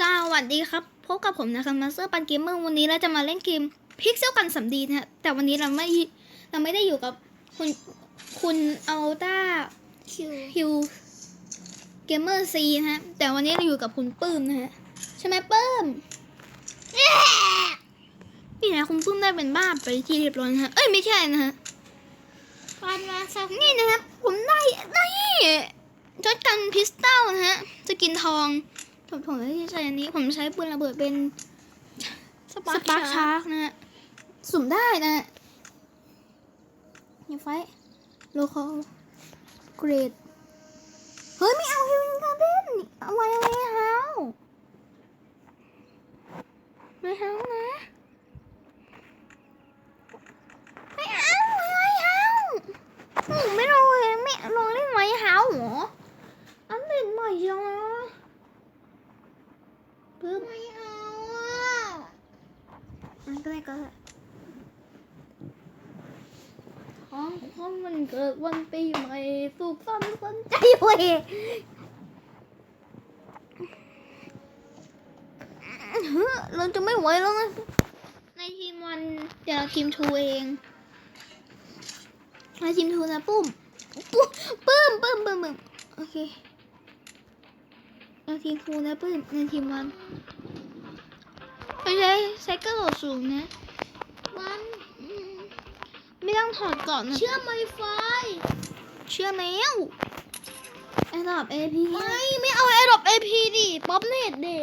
สวัสดีครับ พบกับผมนะครับมาสเตอร์ปันเกมเมอร์วันนี้เราจะมาเล่นเกมพิกเซลกันสำดีนะฮะแต่วันนี้เราไม่เราไม่ได้อยู่กับคุณคุณอัลต้าคิวฮิวเกมเมอร์ซีนะฮะแต่วันนี้เราอยู่กับคุณปื้มนะฮะใช่ไหมปื้มนี่นะคุณปื้มได้เป็นบ้าไปที่เรียบร้อยนะฮะเอ้ยไม่ใช่นะฮะฟันมาสักนี่นะครับผมได้ได้จดกันพิสตัลนะฮะสกินทอง ผมผมไม่ได้ใช้อันนี้ผมใช้ปืนระเบิดเป็นสสปาร์คชาร์กนะฮะสุ่มได้นะฮะนี่ไฟโลคอลเกรด เฮ้ย ไม่เอาฮิวินการ์เด้นเอาไว้ไม่เอาไม่เอานะ ไม่เอาไม่เอาหนูไม่ลองเลยไม่ลองเล่นไม้เฮาเหรออันเล่นใหม่จังนะ ปึ๊บไม่เอาอะอันก็ได้ก็ได้ของของมันเกิดวันปีใหม่สุขสันต์สนใจเว้ยเฮ้อเราจะไม่ไหวแล้วนะในทีมวันเดี๋ยวเราทีมทูเองในทีมทูนะปุ้มปุ้มปื้มปื้มปื้มปื้มโอเค เราทีมทูนะปื้มในทีมวันไม่ใช่ไซเคิลโหลดสูงนะ มันอืมไม่ต้องถอดก่อนนะ เชื่อมไวไฟ เชื่อแล้วไอ้ดอบเอพีไม่ไม่เอาไอ้ดอกเอพีดิ ป๊อปเน็ตเด็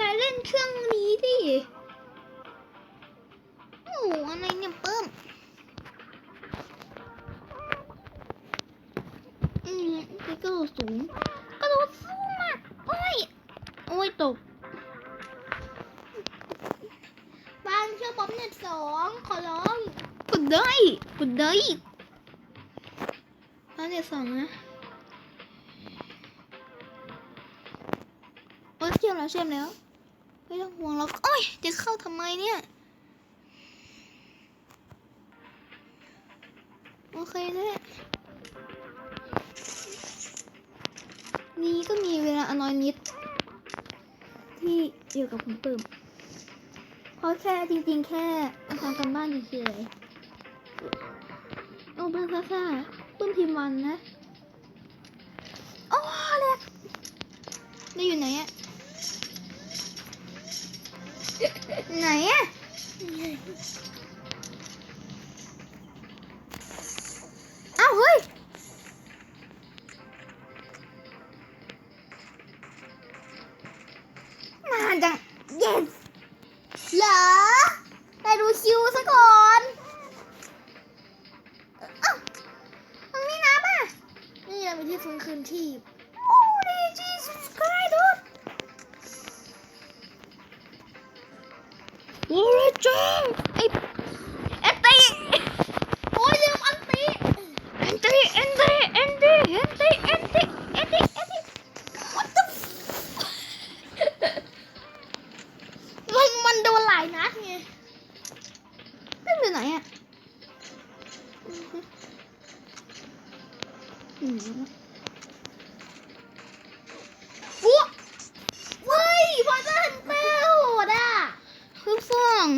นายเล่นเครื่องนี้ดิโอ้โหอะไรเนี่ยเปิ้มอืมไปกระโดดสูงกระโดดสูงมากโอ้ย โอ้ยตกบ้านเชื่อป๊อปเน็ตสองขอร้องกดได้กดได้ตอนเด็กสองนะโอ้ยเชื่อมแล้วเชื่อมแล้วไม่ต้องห่วงหรอกโอ้ยจะเข้าทำไมเนี่ยโอเคเลยนี่ก็มีเวลาอนอยนิด ที่อยู่กับคุณปื้มเพราะแค่จริงๆ แค่ทำกันบ้านเฉยๆโอ้เพื่อนซ่าๆปื้มทีมวันนะโอ้เล็กได้อยู่ไหนอะไหนอะ ไอ้เอ็นตีโอ้ยลืมอันตีเอ็นตีเอ็นตีเอ็นตีเอ็นตีเอ็นตีเอ็นตีเอ็นตี what the มันมันโดนหลายนัดไงเล่นอยู่ไหนอะอืมอุ๊ยเว้ยพอจะเห็นเต้โหดอะคือฟอง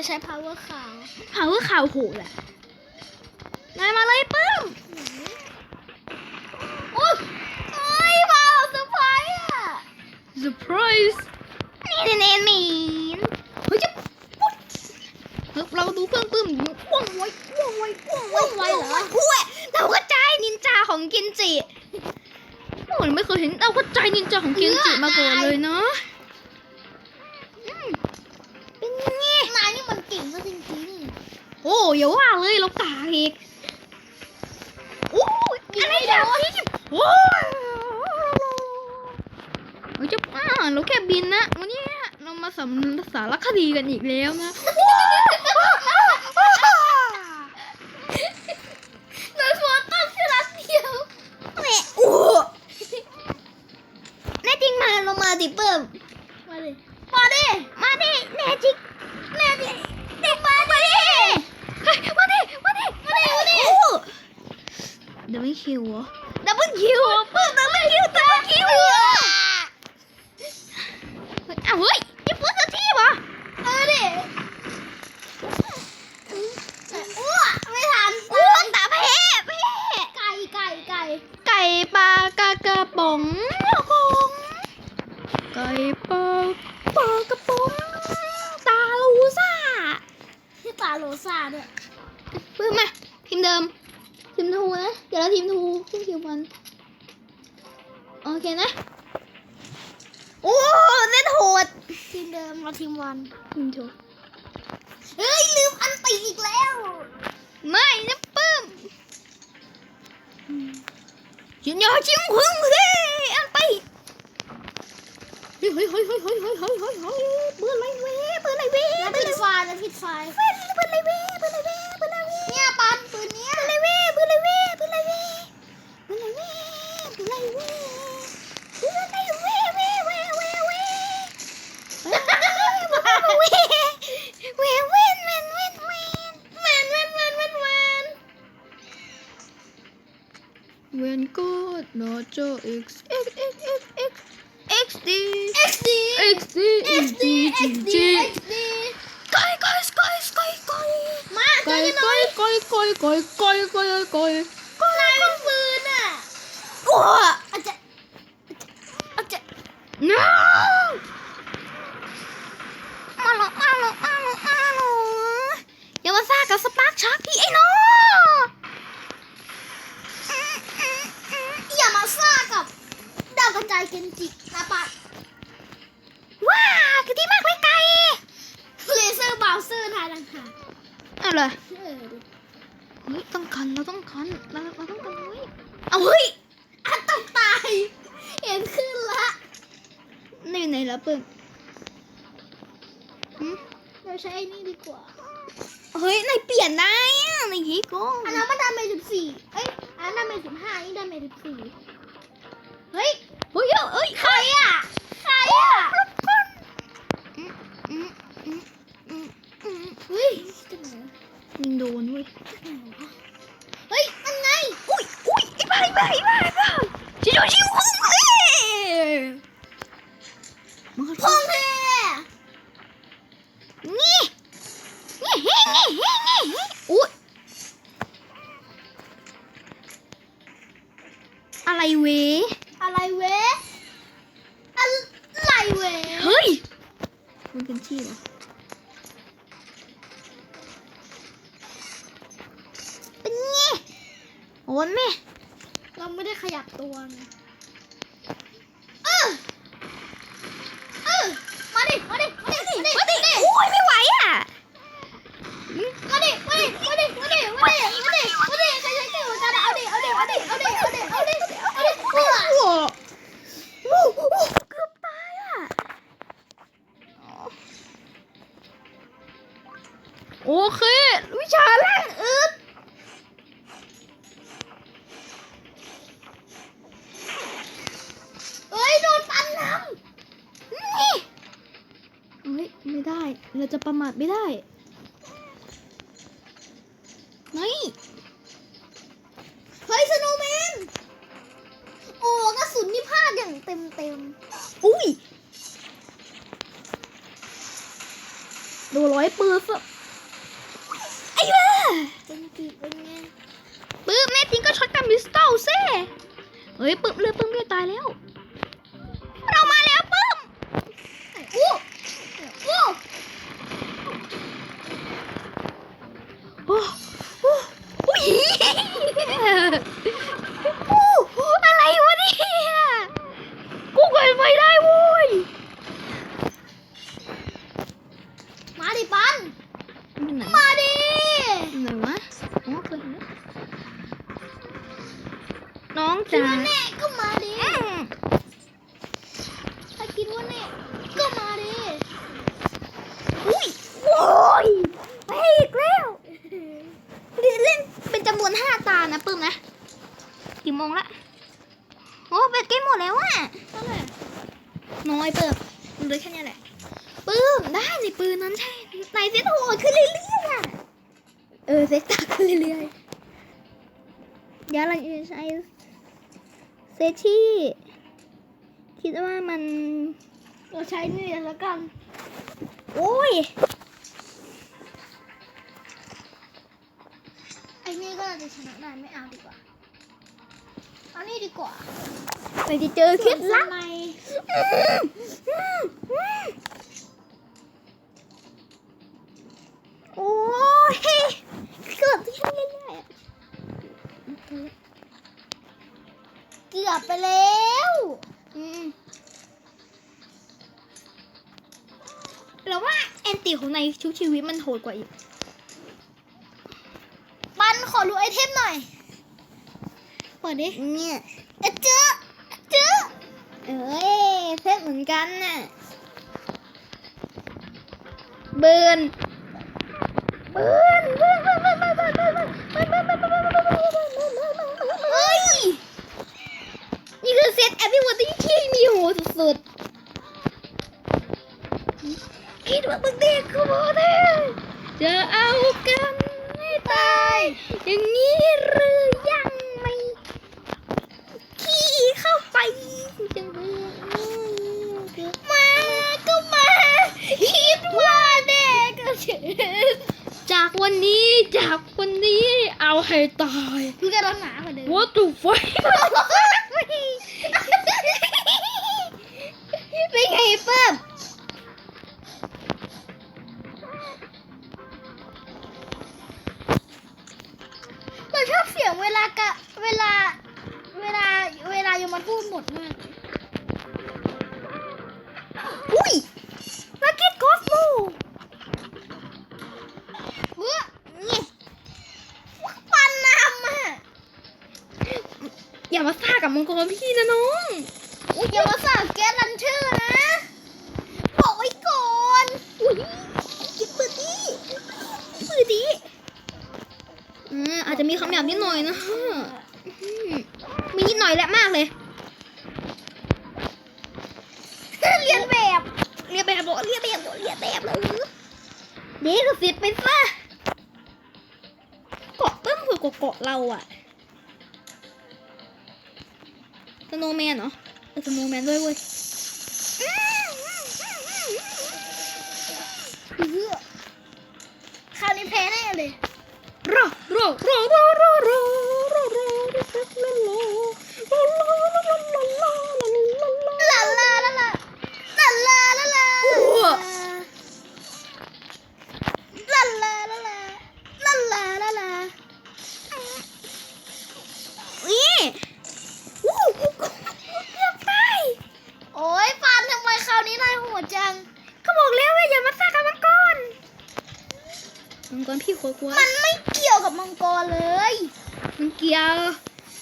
จะใช้ power ขาวหาว่าข่าวโหดแหละนายมาเลยปึ้มโอ้ยเฮ้ยพาเราเซอร์ไพรส์อะเซอร์ไพรส์นี่เนนมีนเฮ้ยจะปุ๊ดเฮ้ยเราดูเพื่อนปึ้มว่องไวว่องไวว่องไวว่องไวเหรออุ้ยเราก็ใจายนินจาของกินจิโอ้ยไม่เคยเห็นเราก็ใจายนินจาของกินจิมาก่อนเลยเนาะ โอ้อย่าว่าเลยเรากาอีกโอ้ยอะไรแบบนี้โอ้ยเราจะอ่าเราแค่บินนะวันนี้เรามาสำสารคดีกันอีกแล้วนะ ๆนายโฟต้องแค่รัดเดียว แม่โอ้แน่จริงมาเรามาดิเปิ่ม มาดิ มาดิมาดิแน่จริงแน่จริง ลคิวเหรอดับเบิลคิวเหรอปื้มดับเบิลคิวดับเบิลคิวเหรออ้าวเฮ้ยไอ้ปื้มจะทีบเหรอ เออดิอ้วไม่ทัน อ้วงตาแพ้แพ้ ไก่ไก่ไก่ ไก่ปลากากระป๋องกงไก่ปลาปลากระป๋องตาลูซ่า ที่ตาโรซาด้วย ปื้มมาทีมเดิม ทีมทูนะ เดี๋ยวเราทีมทูขึ้นคิวบอลโอเคนะ โอ้เล่นโหด ทีม เดิมเราทีมวันทีมทูเฮ้ยลืมอันตีอีกแล้ว ไม่นะปื้มยินยอชิมพึ่งเฮ้อันไปเฮ้ยเฮ้ยเฮ้ยเฮ้ยเฮ้ยเฮ้ยเฮ้ยเฮ้ยเฮ้ยเบื่อไรเว้เบื่อไรเว้แล้วเบื่ผิอดไรไฟล์แล้วผิดไฟล์เว้เบื่อไรเว้เบื่อไรเว้เบื่อไรเว้เนี่ยปันปืนเนี้ยเบื่อไรเว้เบื่อไรเว้เบื่อไรเว้เบื่อไรเว้เบื่อไรเว้ जो x. X x x x. X d. X d. X d. X d. X d koi koi koi koi koi มาตัวนี้น้อย koi koi koi koi koi. Koi นายเป็นปืนอ่ะ ว้าอาจจะอาจจะอาจจะ no! แล้วเปิ้มหืมเราใช้ไอ้นี่ดีกว่า เฮ้ยนายเปลี่ยนได้อะนายยี่โกงอันนั้นมันดาเมจสิบสี่เอ้ย อันนั้นดาเมจสิบห้านี่ดาเมจสิบสี่เฮ้ยเฮ้ยเอ้ยใครอะ ใครอะอืมอืมอืมอืมอืมเฮ้ยจังไหนวะยิงโดนเว้ยจังไหนวะเฮ้ย อันไง อุ้ยอุ้ยไอ้บ้าไอ้บ้าไอ้บ้าไอ้บ้าชิว แม่เราไม่ได้ขยับตัวไงเออเออมาดิ มาดิ มาดิ มาดิ มาดิโอ้ยไม่ไหวอะ มาดิ มาดิ มาดิ มาดิ มาดิ มาดิ มาดิใครใช้เก่งกว่ากันอะเอาดิ เอาดิ เอาดิ เอาดิ เอาดิ เอาดิ เอาดิโอ้โห เราจะประมาทไม่ได้นี่ำเฮ้ยสโนว์แมน โอ้กระสุนนี่พลาดอย่างเต็มเต็มอุ้ยดูร้อยปืนซะไอ้บ้าๆเป็นกีเป็นไงปื้มแม่จริงก็ช็อตกันมิสเตลเซ่เฮ้ยปื้มเลือดปื้มไม่ตายแล้ว เรามาแล้วปื้มอู้อู้ โอ้โอ้โอ้ยโอ้อะไรวะเนี่ยกูเกิดไฟได้โว้ยมาดิปันอยู่ไหนมาดิไหนวะอ๋อเคยเห็นแล้วน้องคิดจ๋า ว่าแน่ก็มาดิ อืม ถ้าคิดว่าแน่ก็มาดิ อุ้ยโอ้ยไปอีกแล้วเล่นเป็นจำนวนห้าตานะปื้มนะกี่โมงละโอ้เบ็ดเกมหมดแล้วอะ เท่าไหร่ น้อยเปิบมันเหลยแค่เนี้ยแหละปื้มได้ในปืนนั้นใช่ไหน เซ็ตโหดขึ้นเรื่อยๆอะเออเซ็ตตาขึ้นเรื่อยเดี๋ยวเราจะใช้เซตที่คิดว่ามันเราใช้นี่แล้วกัน โอ้ยไอ้นี่ก็จะชนะได้ไม่เอาดีกว่า เอานี่ดีกว่าเราจะเจอเคล็ดลับ บไปแล้วอืมเราว่าแอนตี้ของในชุบชีวิตมันโหดกว่าอีก ปันขอรู้ไอเทมหน่อย เปิดดิ เนี่ยเอะเจอเจอเอ้ยเพชรเหมือนกันน่ะ เบิร์น เบิร์นเบิร์นเบิร์นเบิร์นเบิร์นเบิร์นเบิร์นเบิร์น get everyone kill me โหสุดๆคิดว่ามึงเด็กกูโมเดลจะเอากันไม่ตาย อย่างนี้หรือยังไม่ขี้เข้าไปจะรู้มาก็มาคิดว่าเด็กก็เฉยจากวันนี้จากวันนี้เอาให้ตายมึงจะร้อนหนากว่าเดิม What the fuck เป็นไงเปิ้มเราชอบเสียงเวลากะเวลาเวลาเวลาโยมันพูดหมดมากอุ้ยมาเก็ตกอฟโมเบื่อนี่ปันน้ำอะอย่ามาซ่ากับมังกรพี่นะน้องอย่ามาสั่ง เกแบอเรียแบบบอเรียแบบเลยเด็กก็สิทธิ์ไปซะเกาะเพิ่มคือกว่าเกาะเราอะสโนว์แมนเหรอสโนว์แมนด้วยเว้ยคราวนี้แพ้แน่เลยรอรอรอรอรอรอรอรอร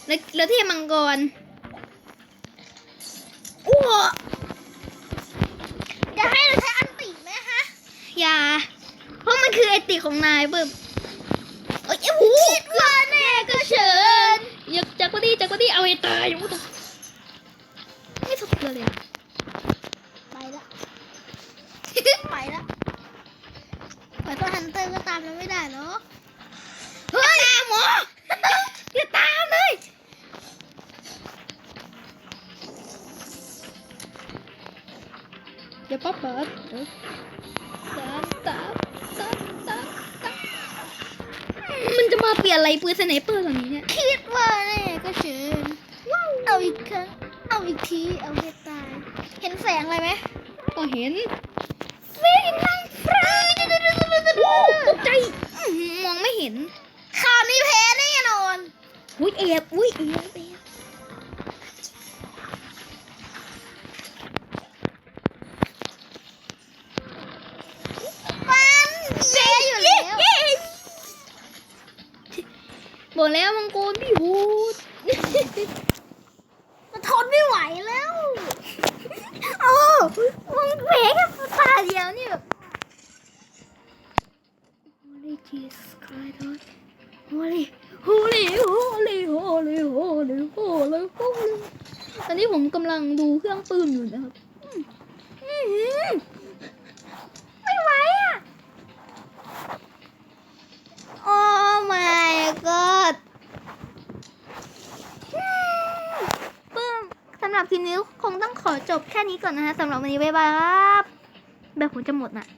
แล้วแล้วที่มังกรอ้วจะให้เราใช้อันติไหมฮะ อย่า เพราะมันคือไอติของนายเบิ่มเอ้ยโอ้โหคิดว่าแน่ก็เชิญอยากจากก็ดีจากก็ดีเอาให้ตายอย่างนี้ต้องไม่สะเทือนเลยอะไปละไปละขอโทษฮันเตอร์ก็ตามเราไม่ได้หรอกเฮ้ยหมอ ป๊อปปิดเดี๋ยวตามตามตามตามตามมันจะมาเปลี่ยนอะไรปืนสไนเปอร์ตอนนี้เนี่ย คิดว่าแน่ก็เชิญเอาอีกครั้งเอาอีกที เอาให้ตาย เห็นแสงอะไรไหมก็เห็นเสียงนางฟ้าตกใจ มองไม่เห็นคราวนี้แพ้แน่นอน อุ้ยแอบอุ้ยแอบแอบ Jesus Christ Holy Holy Holy Holy Holy Holy Holy ตอนนี้ผมกำลังดูเครื่องปืนอยู่นะครับไม่ไหวอะ Oh my god ปื้มสำหรับคลิปนี้คงต้องขอจบแค่นี้ก่อนนะฮะสำหรับวันนี้บ๊ายบายครับ แบบผมจะหมดนะ่ะ